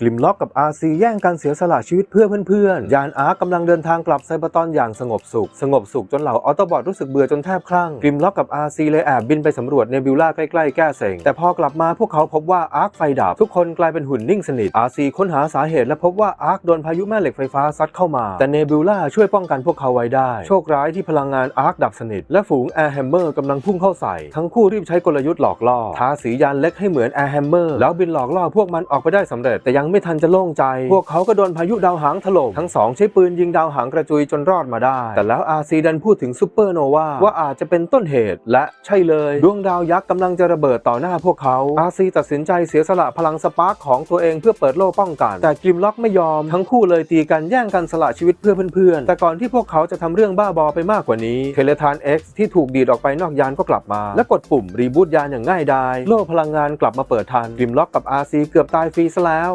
กลิมล็อกกับอาซีแย่งกันเสียสละชีวิตเพื่อเพื่อนๆ ยานอาร์กำลังเดินทางกลับไซเบอร์ตอนอย่างสงบสุข สงบสุขจนเหล่าออโตบอทรู้สึกเบื่อจนแทบคลั่ง กลิมล็อกกับอาซีเลยแอบบินไปสำรวจเนบิวล่าใกล้ๆแก้เซ็งแต่พอกลับมาพวกเขาพบว่าอาร์คไฟดับ ทุกคนกลายเป็นหุ่นนิ่งสนิท อาซีค้นหาสาเหตุและพบว่าอาร์คโดนพายุแม่เหล็กไฟฟ้าซัดเข้ามา แต่เนบิวล่าช่วยป้องกันพวกเขาไว้ได้ โชคร้ายที่พลังงานอาร์คดับสนิท และฝูงแอร์แฮมเมอร์กำลังพุ่งเข้าใส่ ทั้งคู่รีบใช้กลยุทธ์หลอกล่อทาสียานเล็กให้เหมือนแอร์แฮมเมอร์แล้วบินหลอกล่อพวกมันออกไปได้สำเร็จแต่ยังไม่ทันจะโล่งใจ พวกเขาก็โดนพายุดาวหางถล่มทั้งสองใช้ปืนยิงดาวหางกระจุยจนรอดมาได้ แต่แล้วอาซีดันพูดถึงซูเปอร์โนวาว่าอาจจะเป็นต้นเหตุ และใช่เลย ดวงดาวยักษ์กำลังจะระเบิดต่อหน้าพวกเขาอาซีตัดสินใจเสียสละพลังสปาร์คของตัวเองเพื่อเปิดโล่ป้องกัน แต่กริมล็อกไม่ยอมทั้งคู่เลยตีกันแย่งกันสละชีวิตเพื่อเพื่อนๆแต่ก่อนที่พวกเขาจะทำเรื่องบ้าบอไปมากกว่านี้เทเลทาน X ที่ถูกดีดออกไปนอกยานก็กลับมา และกดปุ่มรีบูตยานอย่างง่ายดายโล่พลังงานกลับมาเปิดทันกริมล็อกกับอาซีเกือบตายฟรีซะแล้ว